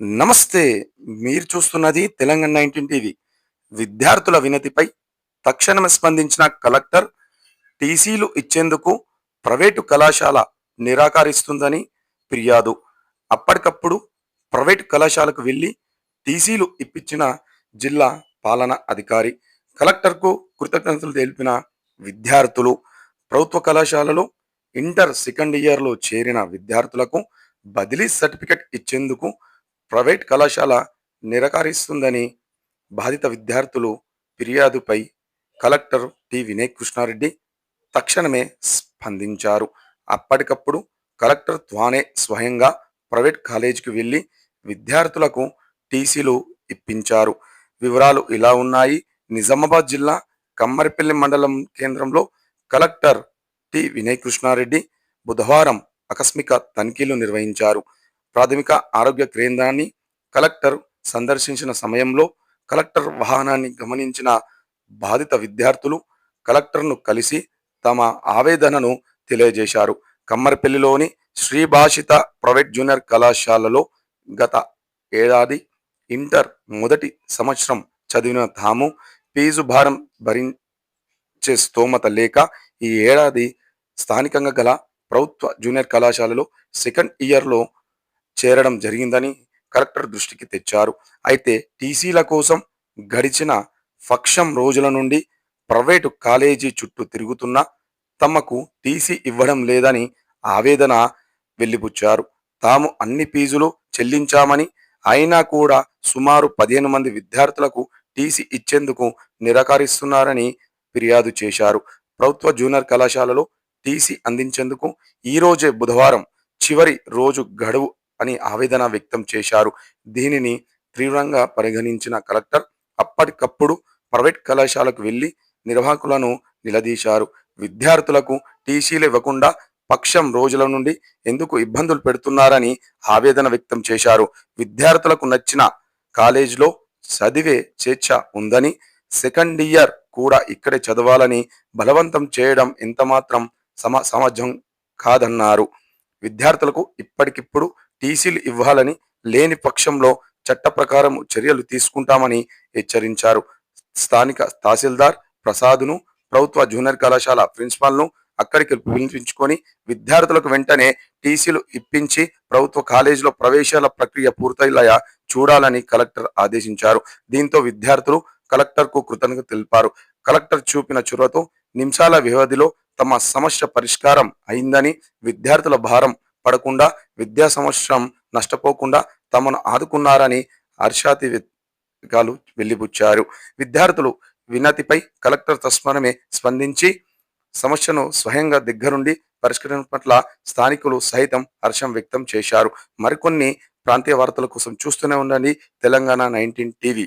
నమస్తే. మీరు చూస్తున్నది తెలంగాణ నైన్టీన్ టీవీ. విద్యార్థుల వినతిపై తక్షణమే స్పందించిన కలెక్టర్ టీసీలు ఇచ్చేందుకు ప్రైవేటు కళాశాల నిరాకరిస్తుందని ఫిర్యాదు. అప్పటికప్పుడు ప్రైవేటు కళాశాలకు వెళ్ళి టీసీలు ఇప్పించిన జిల్లా పాలన అధికారి కలెక్టర్కు కృతజ్ఞతలు తెలిపిన విద్యార్థులు ప్రభుత్వ కళాశాలలో ఇంటర్ సెకండ్ ఇయర్లో చేరిన విద్యార్థులకు బదిలీ సర్టిఫికెట్ ఇచ్చేందుకు ప్రైవేట్ కళాశాల నిరాకరిస్తుందని బాధిత విద్యార్థులు ఫిర్యాదుపై కలెక్టర్ టి. వినయ్ కృష్ణారెడ్డి తక్షణమే స్పందించారు. అప్పటికప్పుడు కలెక్టర్ త్వానే స్వయంగా ప్రైవేట్ కాలేజీకి వెళ్ళి విద్యార్థులకు టీసీలు ఇప్పించారు. వివరాలు ఇలా ఉన్నాయి. నిజామాబాద్ జిల్లా కమ్మరిపల్లి మండలం కేంద్రంలో కలెక్టర్ టి. వినయ్ కృష్ణారెడ్డి బుధవారం ఆకస్మిక తనిఖీలు నిర్వహించారు. ప్రాథమిక ఆరోగ్య కేంద్రాన్ని కలెక్టర్ సందర్శించిన సమయంలో కలెక్టర్ వాహనాన్ని గమనించిన బాధిత విద్యార్థులు కలెక్టర్ను కలిసి తమ ఆవేదనను తెలియజేశారు. కమ్మరిపల్లిలోని శ్రీభాషిత ప్రైవేట్ జూనియర్ కళాశాలలో గత ఏడాది ఇంటర్ మొదటి సంవత్సరం చదివిన తాము ఫీజు భారం భరించే స్తోమత లేక ఈ ఏడాది స్థానికంగా గల ప్రభుత్వ జూనియర్ కళాశాలలో సెకండ్ ఇయర్లో చేరడం జరిగిందని కలెక్టర్ దృష్టికి తెచ్చారు. అయితే టీసీల కోసం గడిచిన పక్షం రోజుల నుండి ప్రైవేటు కాలేజీ చుట్టూ తిరుగుతున్నా తమకు టీసీ ఇవ్వడం లేదని ఆవేదన వెళ్ళిపుచ్చారు తాము అన్ని ఫీజులు చెల్లించామని అయినా కూడా సుమారు పదిహేను మంది విద్యార్థులకు టీసీ ఇచ్చేందుకు నిరాకరిస్తున్నారని ఫిర్యాదు చేశారు. ప్రభుత్వ జూనియర్ కళాశాలలో టీసీ అందించేందుకు ఈ రోజే బుధవారం చివరి రోజు గడువు అని ఆవేదన వ్యక్తం చేశారు. దీనిని తీవ్రంగా పరిగణించిన కలెక్టర్ అప్పటికప్పుడు ప్రైవేట్ కళాశాలకు వెళ్ళి నిర్వాహకులను నిలదీశారు. విద్యార్థులకు టీసీలు ఇవ్వకుండా పక్షం రోజుల నుండి ఎందుకు ఇబ్బందులు పెడుతున్నారని ఆవేదన వ్యక్తం చేశారు. విద్యార్థులకు నచ్చిన కాలేజీలో చదివే స్వేచ్ఛ ఉందని సెకండ్ ఇయర్ కూడా ఇక్కడే చదవాలని బలవంతం చేయడం ఎంతమాత్రం సమ సమాజం కాదన్నారు. విద్యార్థులకు ఇప్పటికిప్పుడు టీసీలు ఇవ్వాలని లేని పక్షంలో చట్ట ప్రకారం చర్యలు తీసుకుంటామని హెచ్చరించారు. స్థానిక తహసీల్దార్ ప్రసాద్ను ప్రభుత్వ జూనియర్ కళాశాల ప్రిన్సిపాల్ను అక్కడికి పిలిపించుకొని విద్యార్థులకు వెంటనే టీసీలు ఇప్పించి ప్రభుత్వ కాలేజీలో ప్రవేశాల ప్రక్రియ పూర్తయ్యేలా చూడాలని కలెక్టర్ ఆదేశించారు. దీంతో విద్యార్థులు కలెక్టర్కు కృతజ్ఞత తెలిపారు. కలెక్టర్ చూపిన చొరవతో నిమిషాల వ్యవధిలో తమ సమస్య పరిష్కారం అయిందని విద్యార్థుల భారం పడకుండా విద్యా సంవత్సరం నష్టపోకుండా తమను ఆదుకున్నారని హర్షాతి గాలు వెళ్ళిపుచ్చారు విద్యార్థులు వినతిపై కలెక్టర్ తస్మరమే స్పందించి సమస్యను స్వయంగా దగ్గరుండి పరిష్కరించడం పట్ల స్థానికులు సైతం హర్షం వ్యక్తం చేశారు. మరికొన్ని ప్రాంతీయ వార్తల కోసం చూస్తూనే ఉండండి. Telangana nineteen TV.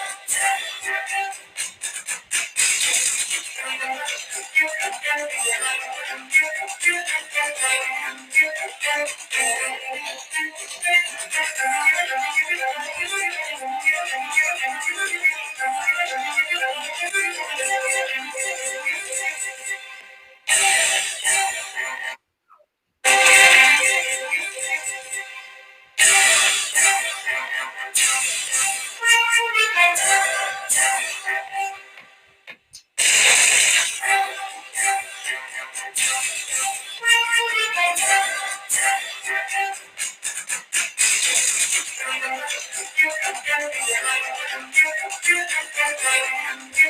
Thank you. Thank you.